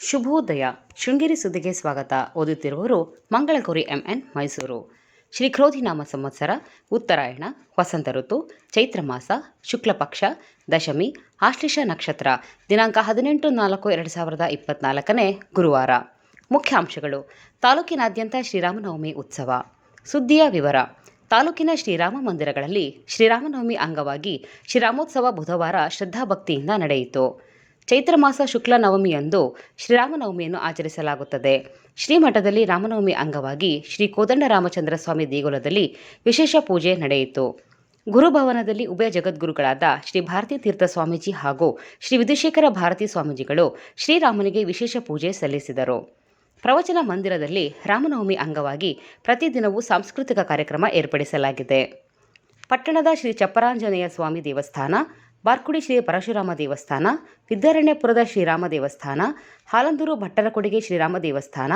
ಶುಭೋದಯ. ಶೃಂಗೇರಿ ಸುದ್ದಿಗೆ ಸ್ವಾಗತ. ಓದುತ್ತಿರುವವರು ಮಂಗಳಗೌರಿ ಎಂಎನ್ ಮೈಸೂರು. ಶ್ರೀ ಕ್ರೋಧಿನಾಮ ಸಂವತ್ಸರ, ಉತ್ತರಾಯಣ, ವಸಂತ ಋತು, ಚೈತ್ರ ಮಾಸ, ಶುಕ್ಲ ಪಕ್ಷ, ದಶಮಿ, ಆಶ್ಲೇಷ ನಕ್ಷತ್ರ, ದಿನಾಂಕ ಹದಿನೆಂಟು ನಾಲ್ಕು ಎರಡು ಸಾವಿರದ ಇಪ್ಪತ್ನಾಲ್ಕನೇ ಗುರುವಾರ. ಮುಖ್ಯಾಂಶಗಳು. ತಾಲೂಕಿನಾದ್ಯಂತ ಶ್ರೀರಾಮನವಮಿ ಉತ್ಸವ. ಸುದ್ದಿಯ ವಿವರ. ತಾಲೂಕಿನ ಶ್ರೀರಾಮ ಮಂದಿರಗಳಲ್ಲಿ ಶ್ರೀರಾಮನವಮಿ ಅಂಗವಾಗಿ ಶ್ರೀರಾಮೋತ್ಸವ ಬುಧವಾರ ಶ್ರದ್ಧಾಭಕ್ತಿಯಿಂದ ನಡೆಯಿತು. ಚೈತ್ರ ಮಾಸ ಶುಕ್ಲ ನವಮಿಯಂದು ಶ್ರೀರಾಮನವಮಿಯನ್ನು ಆಚರಿಸಲಾಗುತ್ತದೆ. ಶ್ರೀಮಠದಲ್ಲಿ ರಾಮನವಮಿ ಅಂಗವಾಗಿ ಶ್ರೀ ಕೋದಂಡರಾಮಚಂದ್ರ ಸ್ವಾಮಿ ದೇಗುಲದಲ್ಲಿ ವಿಶೇಷ ಪೂಜೆ ನಡೆಯಿತು. ಗುರುಭವನದಲ್ಲಿ ಉಭಯ ಜಗದ್ಗುರುಗಳಾದ ಶ್ರೀ ಭಾರತೀ ತೀರ್ಥ ಸ್ವಾಮೀಜಿ ಹಾಗೂ ಶ್ರೀ ವಿಧುಶೇಖರ ಭಾರತಿ ಸ್ವಾಮೀಜಿಗಳು ಶ್ರೀರಾಮನಿಗೆ ವಿಶೇಷ ಪೂಜೆ ಸಲ್ಲಿಸಿದರು. ಪ್ರವಚನ ಮಂದಿರದಲ್ಲಿ ರಾಮನವಮಿ ಅಂಗವಾಗಿ ಪ್ರತಿದಿನವೂ ಸಾಂಸ್ಕೃತಿಕ ಕಾರ್ಯಕ್ರಮ ಏರ್ಪಡಿಸಲಾಗಿದೆ. ಪಟ್ಟಣದ ಶ್ರೀ ಚಪ್ಪರಾಂಜನೇಯ ಸ್ವಾಮಿ ದೇವಸ್ಥಾನ ಬಾರ್ಕುಡಿ ಶ್ರೀ ಪರಶುರಾಮ ದೇವಸ್ಥಾನ ವಿದ್ಯಾರಣ್ಯಪುರದ ಶ್ರೀರಾಮ ದೇವಸ್ಥಾನ, ಹಾಲಂದೂರು ಭಟ್ಟರಕೊಡಿಗೆ ಶ್ರೀರಾಮ ದೇವಸ್ಥಾನ,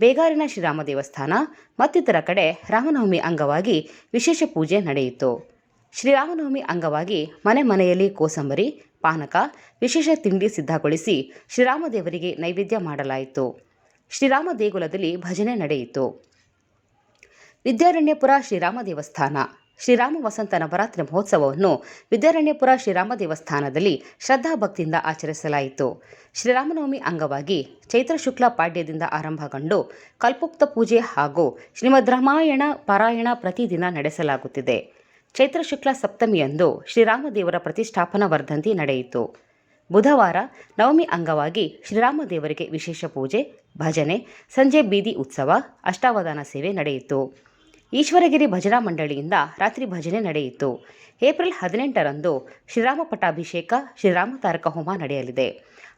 ಬೇಗಾರಿನ ಶ್ರೀರಾಮ ದೇವಸ್ಥಾನ ಮತ್ತಿತರ ಕಡೆ ರಾಮನವಮಿ ಅಂಗವಾಗಿ ವಿಶೇಷ ಪೂಜೆ ನಡೆಯಿತು. ಶ್ರೀರಾಮನವಮಿ ಅಂಗವಾಗಿ ಮನೆ ಮನೆಯಲ್ಲಿ ಕೋಸಂಬರಿ, ಪಾನಕ, ವಿಶೇಷ ತಿಂಡಿ ಸಿದ್ಧಗೊಳಿಸಿ ಶ್ರೀರಾಮ ದೇವರಿಗೆ ನೈವೇದ್ಯ ಮಾಡಲಾಯಿತು. ಶ್ರೀರಾಮ ದೇಗುಲದಲ್ಲಿ ಭಜನೆ ನಡೆಯಿತು. ವಿದ್ಯಾರಣ್ಯಪುರ ಶ್ರೀರಾಮ ದೇವಸ್ಥಾನ. ಶ್ರೀರಾಮ ವಸಂತ ನವರಾತ್ರಿ ಮಹೋತ್ಸವವನ್ನು ವಿದ್ಯಾರಣ್ಯಪುರ ಶ್ರೀರಾಮ ದೇವಸ್ಥಾನದಲ್ಲಿ ಶ್ರದ್ಧಾಭಕ್ತಿಯಿಂದ ಆಚರಿಸಲಾಯಿತು. ಶ್ರೀರಾಮನವಮಿ ಅಂಗವಾಗಿ ಚೈತ್ರ ಶುಕ್ಲ ಪಾಡ್ಯದಿಂದ ಆರಂಭಗೊಂಡು ಕಲ್ಪೋಕ್ತ ಪೂಜೆ ಹಾಗೂ ಶ್ರೀಮದ್ ರಾಮಾಯಣ ಪಾರಾಯಣ ಪ್ರತಿದಿನ ನಡೆಸಲಾಗುತ್ತಿದೆ. ಚೈತ್ರ ಶುಕ್ಲ ಸಪ್ತಮಿಯಂದು ಶ್ರೀರಾಮ ದೇವರ ಪ್ರತಿಷ್ಠಾಪನಾ ವರ್ಧಂತಿ ನಡೆಯಿತು. ಬುಧವಾರ ನವಮಿ ಅಂಗವಾಗಿ ಶ್ರೀರಾಮ ದೇವರಿಗೆ ವಿಶೇಷ ಪೂಜೆ, ಭಜನೆ, ಸಂಜೆ ಬೀದಿ ಉತ್ಸವ, ಅಷ್ಟಾವಧಾನ ಸೇವೆ ನಡೆಯಿತು. ಈಶ್ವರಗಿರಿ ಭಜನಾ ಮಂಡಳಿಯಿಂದ ರಾತ್ರಿ ಭಜನೆ ನಡೆಯಿತು. ಏಪ್ರಿಲ್ ಹದಿನೆಂಟರಂದು ಶ್ರೀರಾಮ ಪಟ್ಟಾಭಿಷೇಕ, ಶ್ರೀರಾಮ ತಾರಕ ಹೋಮ ನಡೆಯಲಿದೆ.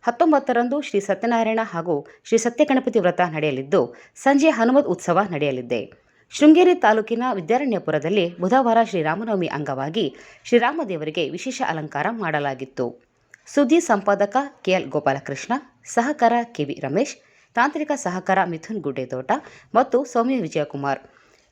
ಹತ್ತೊಂಬತ್ತರಂದು ಶ್ರೀ ಸತ್ಯನಾರಾಯಣ ಹಾಗೂ ಶ್ರೀ ಸತ್ಯಗಣಪತಿ ವ್ರತ ನಡೆಯಲಿದ್ದು, ಸಂಜೆ ಹನುಮದ್ ಉತ್ಸವ ನಡೆಯಲಿದೆ. ಶೃಂಗೇರಿ ತಾಲೂಕಿನ ವಿದ್ಯಾರಣ್ಯಪುರದಲ್ಲಿ ಬುಧವಾರ ಶ್ರೀರಾಮನವಮಿ ಅಂಗವಾಗಿ ಶ್ರೀರಾಮ ದೇವರಿಗೆ ವಿಶೇಷ ಅಲಂಕಾರ ಮಾಡಲಾಗಿತ್ತು. ಸುದ್ದಿ ಸಂಪಾದಕ ಕೆಎಲ್ ಗೋಪಾಲಕೃಷ್ಣ, ಸಹಕಾರ ಕೆವಿ ರಮೇಶ್, ತಾಂತ್ರಿಕ ಸಹಕಾರ ಮಿಥುನ್ ಗುಡ್ಡೆತೋಟ ಮತ್ತು ಸೌಮ್ಯ ವಿಜಯಕುಮಾರ್.